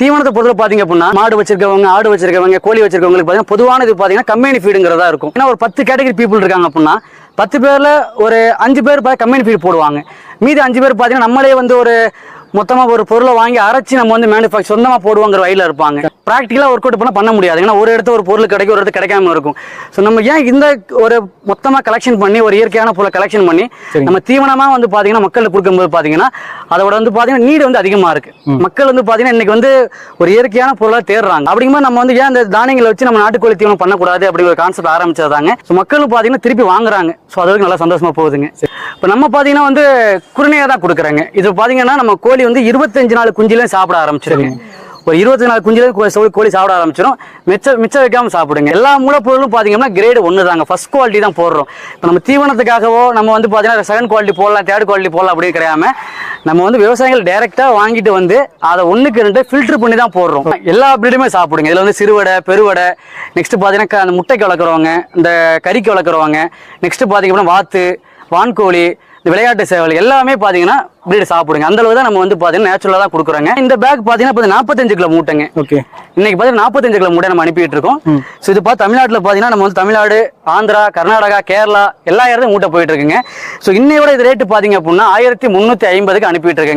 தீவனத்தை பொறுத்த பாத்தீங்க அப்படின்னா மாடு வச்சிருக்கவங்க ஆடு வச்சிருக்கவங்க கோழி வச்சிருக்கவங்களுக்கு பார்த்தீங்கன்னா பொதுவான இது பாத்தீங்கன்னா கம்பெனி ஃபீடுங்கிறதா இருக்கும். ஏன்னா ஒரு பத்து கேட்டகரி பீப்புள் இருக்காங்க அப்படின்னா பத்து பேர்ல ஒரு அஞ்சு பேர் கம்பெனி ஃபீடு போடுவாங்க. மீதி அஞ்சு பேர் பாத்தீங்கன்னா நம்மளே வந்து ஒரு மொத்தமா ஒரு பொருளை வாங்கி அரைச்சி நம்ம வந்து மேனுஃபேக்சர் சொந்தமா போடுவாங்கிற வழியில இருப்பாங்க. ப்ராக்டிக்கலா ஒர்க் அவுட் பண்ண பண்ண முடியாது. ஏன்னா ஒரு இடத்துல ஒரு பொருள் கிடைக்கும் ஒரு இடத்துல கிடைக்காம இருக்கும். ஸோ நம்ம ஏன் இந்த ஒரு மொத்தமா கலெக்ஷன் பண்ணி ஒரு இயற்கையான பொருளை கலெக்ஷன் பண்ணி நம்ம தீவனமா வந்து பாத்தீங்கன்னா மக்களுக்கு கொடுக்கும்போது பாத்தீங்கன்னா அதோட வந்து பாத்தீங்கன்னா நீடு வந்து அதிகமா இருக்கு. மக்கள் வந்து பாத்தீங்கன்னா இன்னைக்கு வந்து ஒரு இயற்கையான பொருளை தேடுறாங்க. அப்படிங்கும்போது நம்ம வந்து ஏன் இந்த தானியங்களை வச்சு நம்ம நாட்டுக்கோழி தீவனம் பண்ணக்கூடாது அப்படிங்கிற ஒரு கான்செப்ட் ஆரம்பிச்சதாங்க ஸோ மக்களும் பாத்தீங்கன்னா திருப்பி வாங்குறாங்க. ஸோ அது வரைக்கும் நல்லா சந்தோஷமா போகுதுங்க. இப்போ நம்ம பாத்தீங்கன்னா வந்து குருணையாக தான் கொடுக்குறாங்க. இது பாத்தீங்கன்னா நம்ம கோழி வந்து இருபத்தஞ்சு நாள் குஞ்சிலையும் சாப்பிட ஆரம்பிச்சிருங்க. ஒரு இருபத்தி நாலு குஞ்சில கோழி சாப்பிட ஆரம்பிச்சிடும் மிச்சம் மிச்சம் வைக்காம சாப்பிடுங்க. எல்லா மூலப்பொருளும் பாத்தீங்கன்னா கிரேடு ஒன்று தாங்க. ஃபர்ஸ்ட் குவாலிட்டி தான் போடுறோம். இப்போ நம்ம தீவனத்துக்காகவோ நம்ம வந்து பாத்தீங்கன்னா செகண்ட் குவாலிட்டி போடலாம் தேர்ட் குவாலிட்டி போடலாம் அப்படின்னு கிடையாம நம்ம வந்து விவசாயிகள் டைரக்டா வாங்கிட்டு வந்து அதை ஒண்ணுக்கு ரெண்டு ஃபில்டர் பண்ணி தான் போடுறோம். எல்லா பிரீடுமே சாப்பிடுங்க. இதுல வந்து சிறுவடை பெருவடை நெக்ஸ்ட் பாத்தீங்கன்னா க- அந்த முட்டைக்கு வளர்க்குறவங்க இந்த கறிக்கு வளர்க்குறவங்க நெக்ஸ்ட் பாத்தீங்கன்னா வாத்து வான்கோழி இந்த விளையாட்டு சேவல் எல்லாமே பாத்தீங்கன்னா பிரீடு சாப்பிடுங்க. அந்த அளவு தான் நம்ம வந்து பாத்தீங்கன்னா நேச்சுரலா தான் கொடுக்குறோங்க. இந்த பேக் பாத்தீங்கன்னா இப்போ நாற்பத்தஞ்சு கிலோ மூட்டைங்க. ஓகே இன்னைக்கு பார்த்தீங்கன்னா நாற்பத்தஞ்சு கிலோ மூட்டை நம்ம அனுப்பிட்டு இருக்கோம். ஸோ இது பார்த்து தமிழ்நாட்டில் பார்த்தீங்கன்னா நம்ம வந்து தமிழ்நாடு ஆந்திரா கர்நாடகா கேரளா எல்லா இடத்துலையும் மூட்டை போயிட்டு இருக்குங்க. ஸோ இன்னையோட இது ரேட்டு பார்த்தீங்க அப்படின்னா ஆயிரத்தி முந்நூற்றி ஐம்பதுக்கு அனுப்பிட்டு இருக்குங்க.